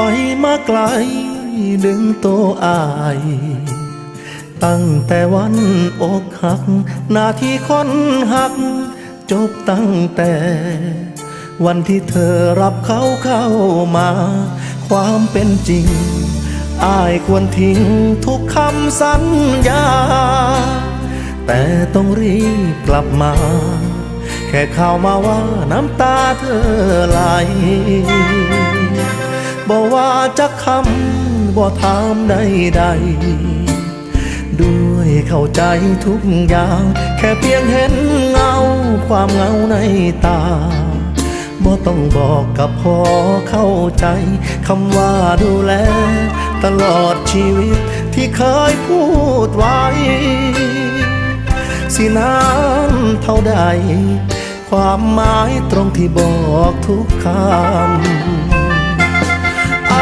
อยมาไกล ดึงตัวอาย ตั้งแต่วันอกหักหน้าที่คนหัก จบตั้งแต่ วันที่เธอรับเขาเข้ามา ความเป็นจริง อายควรทิ้งทุกคำสัญญา แต่ต้องรีบกลับมาแค่ข่าวมาว่าน้ำตาเธอไหล บอกว่าจะคำบ่ถามใดๆด้วยเข้าใจทุกอย่าง แค่เพียงเห็นเงาความเงาในตาบ่ต้องบอกกับพอเข้าใจคำว่าดูแล ตลอดชีวิตที่เคยพูดไว้ สินานเท่าใด ความหมายตรงที่บอกทุกคำ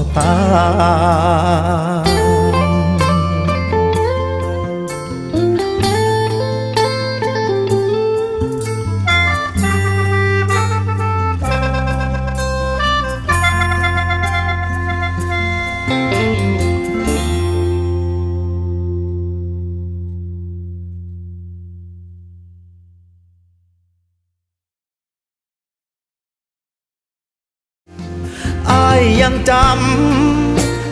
ตา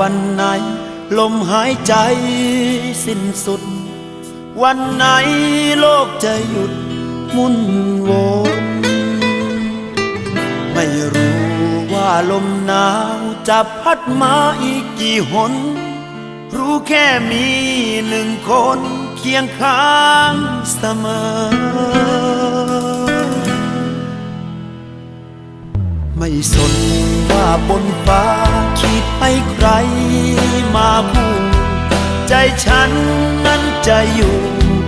วันไหน ลมหายใจสิ้นสุด วันไหนโลกจะหยุดมุนวนไม่รู้ว่าลมหนาวจะพัดมาอีกกี่หน รู้แค่มีหนึ่งคนเคียงข้างเสมอ ไม่สนว่าบนฟ้าคิดให้ใครมาคู่ใจฉันนั้นจะอยู่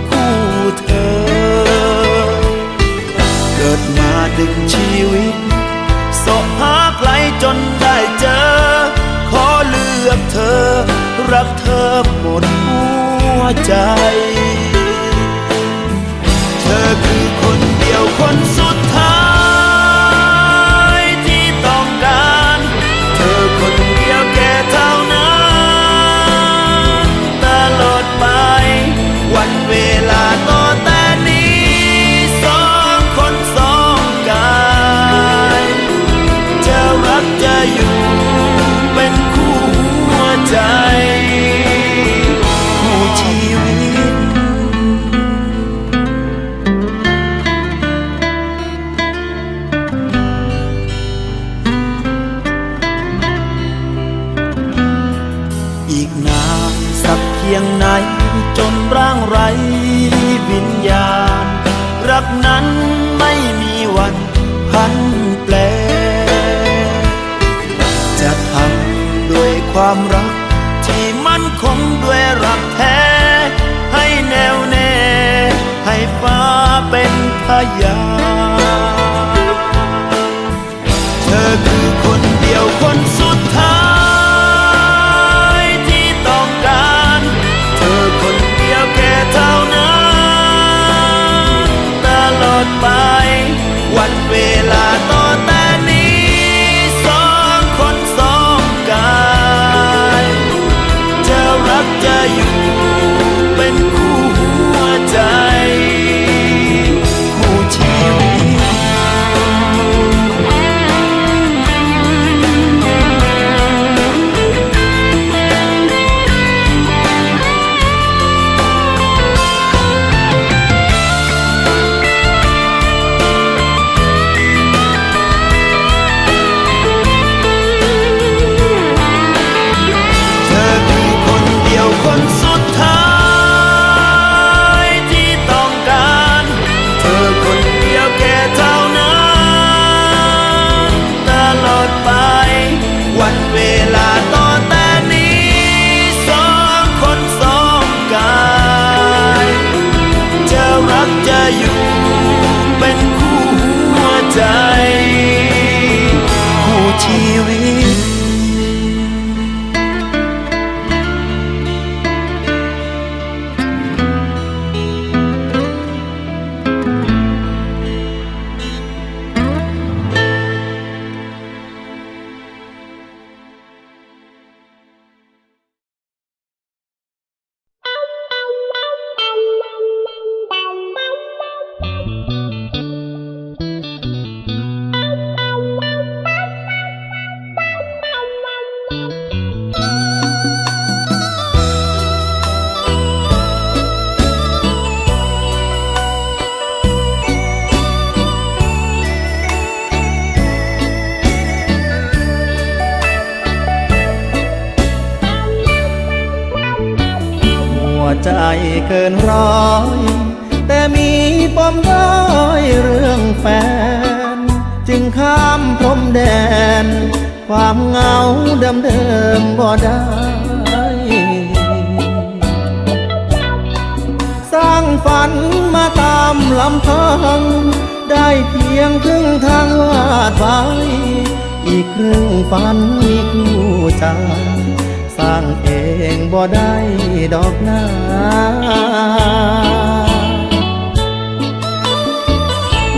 คู่เธอ เกิดมาดึงชีวิตสบหาใครจนได้เจอ ขอเลือกเธอ รักเธอหมดหัวใจ เธอคือคนเดียวคนสุด จนร่างไรวิญญาณ รักนั้นไม่มีวันพันแปล จะทำด้วยความรัก ที่มั่นคงด้วยรักแท้ ให้แน่วแน่ ให้ฟ้าเป็นพยาน เกินร้อย แต่มีปมด้อยเรื่องแฟน จึงข้ามพรมแดน ความเหงาเดิมเดิมบ่ได้สร้างฝันมาตามลำพัง ได้เพียงครึ่งทางวาดไว้อีกครึ่งฝันมีคู่ใจสร้าง งบ่ได้ดอกนา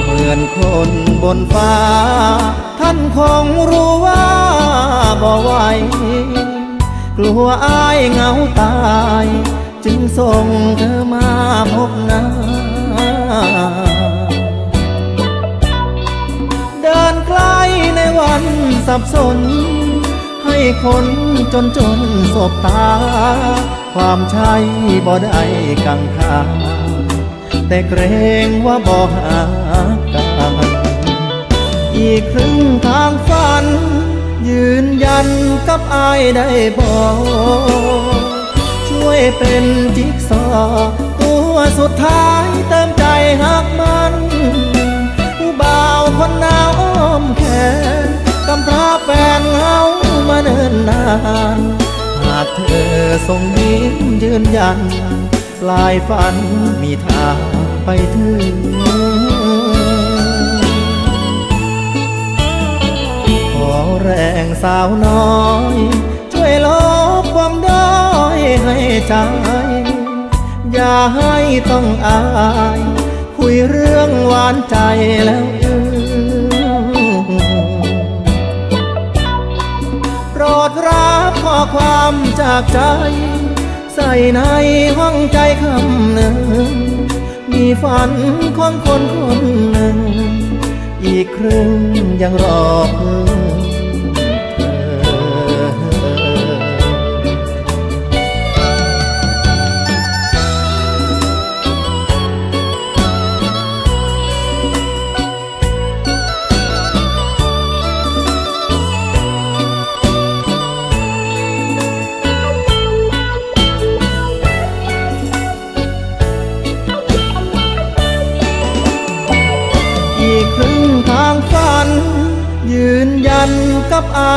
เหมือนคนบนฟ้า ท่านคงรู้ว่าบ่ไหวกลัวอายเหงาตาย จึงส่งเธอมาพบหน้าเดินใกล้ในวันสับสน คนจนจนสบตา ความใช่บ่ได้กังขาแต่เกรงว่าบ่หากันอีกครึ่งทางฝัน ยืนยันกับอายได้บอกช่วยเป็นจิ๊กซอว์ตัวสุดท้ายเติมใจหักมันผู้บ่าวคนหนาวานหากเธอส่งยิ้มยืนยัน ปลายฝันมีทางไปถึงขอแรงสาวน้อย ช่วยลบความด้อยให้ใจ อย่าให้ต้องอาย คุยเรื่องหวานใจแล้ว ความจากใจ ใส่ในห้องใจคำหนึ่ง มีฝันของคนคนหนึ่ง อีกครึ่งยังรอเพิ่งเธอ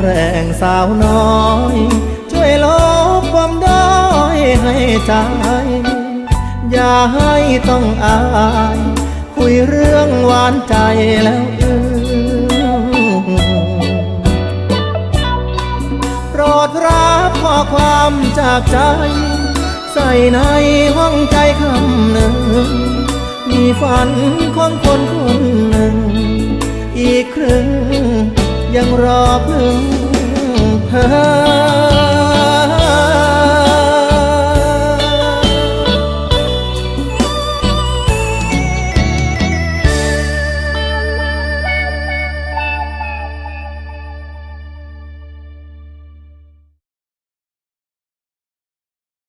แรงสาวน้อย ช่วยลบความด้อยให้ใจ อย่าให้ต้องอาย คุยเรื่องหวานใจแล้วอือโปรดรับข้อความจากใจ ใส่ในห้องใจคำหนึ่ง มีฝันของคนคนหนึ่ง อีกครึ่ง ยังรอเพิ่งเพิ่